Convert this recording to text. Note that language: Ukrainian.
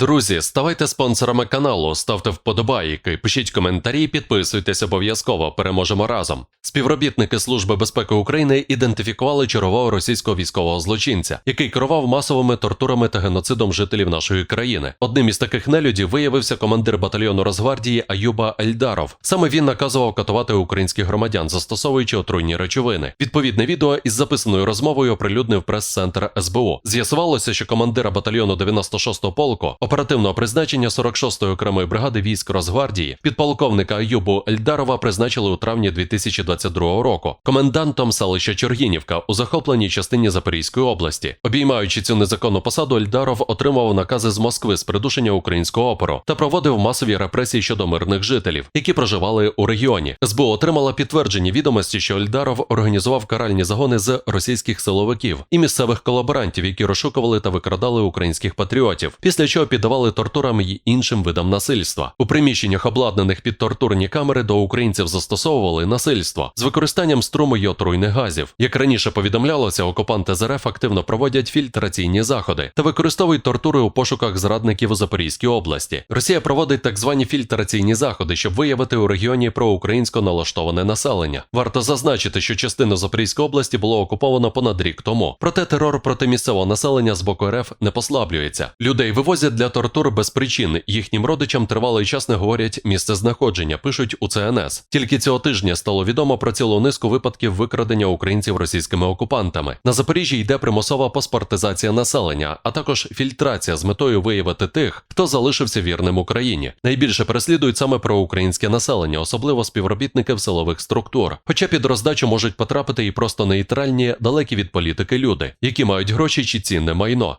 Друзі, ставайте спонсорами каналу, ставте вподобайки, пишіть коментарі, підписуйтесь обов'язково. Переможемо разом. Співробітники Служби безпеки України ідентифікували чергового російського військового злочинця, який керував масовими тортурами та геноцидом жителів нашої країни. Одним із таких нелюдів виявився командир батальйону Росгвардії Аюба Ельдаров. Саме він наказував катувати українських громадян, застосовуючи отруйні речовини. Відповідне відео із записаною розмовою оприлюднив прес-центр СБУ. З'ясувалося, що командира батальйону 96-го полку оперативного призначення 46-ї окремої бригади військ Росгвардії підполковника Аюбу Ельдарова призначили у травні 2022 року комендантом селища Чергінівка у захопленій частині Запорізької області. Обіймаючи цю незаконну посаду, Ельдаров отримував накази з Москви з придушення українського опору та проводив масові репресії щодо мирних жителів, які проживали у регіоні. СБУ отримала підтверджені відомості, що Ельдаров організував каральні загони з російських силовиків і місцевих колаборантів, які розшукували та викрадали українських патріотів, після чого піддавали тортурам й іншим видам насильства. У приміщеннях, обладнаних під тортурні камери, до українців застосовували насильство з використанням струму й отруйних газів. Як раніше повідомлялося, окупанти з РФ активно проводять фільтраційні заходи та використовують тортури у пошуках зрадників у Запорізькій області. Росія проводить так звані фільтраційні заходи, щоб виявити у регіоні проукраїнсько налаштоване населення. Варто зазначити, що частину Запорізької області було окуповано понад рік тому. Проте терор проти місцевого населення з боку РФ не послаблюється. Людей вивозять для тортур без причин. Їхнім родичам тривалий час не говорять місце знаходження, пишуть у ЦНС. Тільки цього тижня стало відомо про цілу низку випадків викрадення українців російськими окупантами. На Запоріжжі йде примусова паспортизація населення, а також фільтрація з метою виявити тих, хто залишився вірним Україні. Найбільше переслідують саме проукраїнське населення, особливо співробітників силових структур. Хоча під роздачу можуть потрапити і просто нейтральні, далекі від політики люди, які мають гроші чи цінне майно.